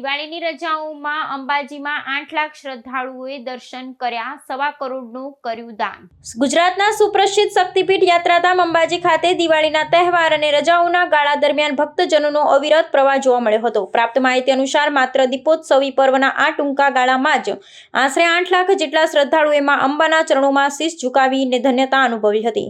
દિવાળીની રજાઓમાં અંબાજીમાં આઠ લાખ શ્રદ્ધાળુઓએ દર્શન કર્યા, સવા કરોડનું કર્યું દાન. ગુજરાતના સુપ્રસિદ્ધ શક્તિપીઠ યાત્રાધામ અંબાજી ખાતે દિવાળીના તહેવાર અને રજાઓના ગાળા દરમિયાન ભક્તજનોનો અવિરત પ્રવાહ જોવા મળ્યો હતો. પ્રાપ્ત માહિતી અનુસાર, માત્ર દીપોત્સવી પર્વના આ ટૂંકા ગાળામાં જ આશરે આઠ લાખ જેટલા શ્રદ્ધાળુએ માં અંબાના ચરણોમાં શીશ ઝુકાવીને ધન્યતા અનુભવી હતી.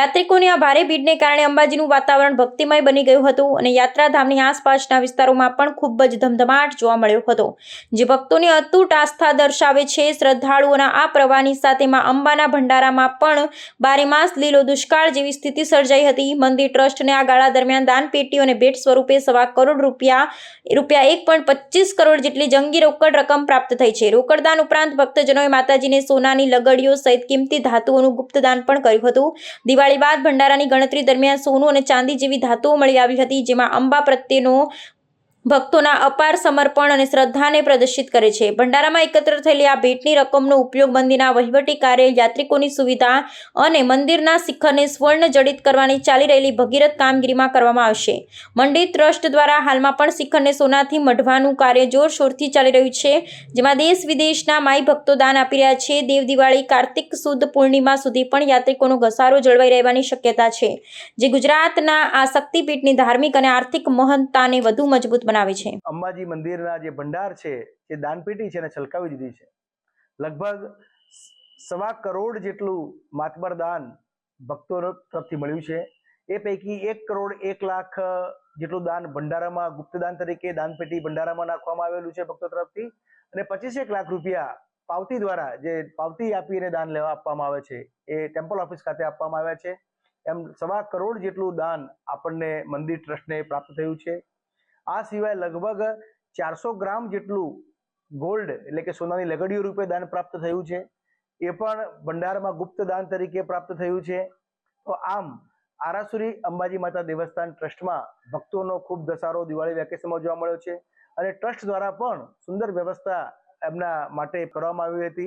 યાત્રિકોની આ ભારે ભીડને કારણે અંબાજીનું વાતાવરણ ભક્તિમય બની ગયું હતું અને યાત્રાધામની આસપાસના વિસ્તારોમાં પણ ખૂબ જ ધમધમાટ જોવા મળ્યો હતો. જે ભક્તોની અતૂટ આસ્થા દર્શાવે છે, શ્રદ્ધાળુઓના આ પ્રવાહની સાથે અંબાના ભંડારામાં પણ બારે માસ લીલો દુષ્કાળ જેવી સ્થિતિ સર્જાઈ હતી. મંદિર ટ્રસ્ટને આ ગાળા દરમિયાન દાનપેટીઓ અને ભેટ સ્વરૂપે સવા કરોડ રૂપિયા રૂપિયા એક પોઈન્ટ પચીસ કરોડ જેટલી જંગી રોકડ રકમ પ્રાપ્ત થઈ છે. રોકડદાન ઉપરાંત ભક્તજનોએ માતાજીને સોનાની લગડીઓ સહિત કિંમતી ધાતુઓનું ગુપ્તદાન પણ કર્યું હતું. દિવાળી બાદ ભંડારાની ગણતરી દરમિયાન સોનું અને ચાંદી જેવી ધાતુઓ મળી આવી હતી, જેમાં અંબા પ્રત્યેનો ભક્તોના અપાર સમર્પણ અને શ્રદ્ધાને પ્રદર્શિત કરે છે. ભંડારામાં એકત્ર થયેલી આ ભેટની રકમનો ઉપયોગ મંદિરના વહીવટી કાર્ય, યાત્રિકોની સુવિધા અને મંદિરના શિખરને સ્વર્ણ જડિત કરવાની ચાલી રહેલી ભગીરથ કામગીરીમાં કરવામાં આવશે. મંદિર ટ્રસ્ટ દ્વારા હાલમાં પણ શિખરને સોનાથી મઢવાનું કાર્ય જોરશોરથી ચાલી રહ્યું છે, જેમાં દેશ વિદેશના માઈ ભક્તો દાન આપી રહ્યા છે. દેવ દિવાળી, કાર્તિક સુદ પૂર્ણિમા સુધી પણ યાત્રિકોનો ઘસારો જળવાઈ રહેવાની શક્યતા છે, જે ગુજરાતના આ શક્તિપીઠની ધાર્મિક અને આર્થિક મહંતાને વધુ મજબૂત બનાવે છે. અંબાજી મંદિરના જે ભંડાર છે એ દાનપેટી છે એને છલકાવી દીધી છે. લગભગ સવા કરોડ જેટલું માતબર દાન ભક્તો તરફથી મળ્યું છે. એ પૈકી એક કરોડ એક લાખ જેટલું દાન ભંડારામાં ગુપ્તદાન તરીકે દાનપેટી ભંડારામાં નાખવામાં આવેલું છે ભક્તો તરફથી. અને પચીસેક લાખ રૂપિયા પાવતી દ્વારા જે પાવતી આપીને દાન લેવા આપવામાં આવે છે, એ ટેમ્પલ ઓફિસ ખાતે આપવામાં આવ્યા છે. એમ સવા કરોડ જેટલું દાન આપણને મંદિર ટ્રસ્ટને પ્રાપ્ત થયું છે. આ સિવાય લગભગ ચારસો ગ્રામ જેટલું ગોલ્ડ એટલે કે સોનાની લગડીઓ રૂપે દાન પ્રાપ્ત થયું છે. એ પણ ભંડારમાં ગુપ્ત દાન તરીકે પ્રાપ્ત થયું છે. તો આમ, આરાસુરી અંબાજી માતા દેવસ્થાન ટ્રસ્ટમાં ભક્તોનો ખૂબ ધસારો દિવાળી વેકેશનમાં જોવા મળ્યો છે અને ટ્રસ્ટ દ્વારા પણ સુંદર વ્યવસ્થા એમના માટે કરવામાં આવી હતી.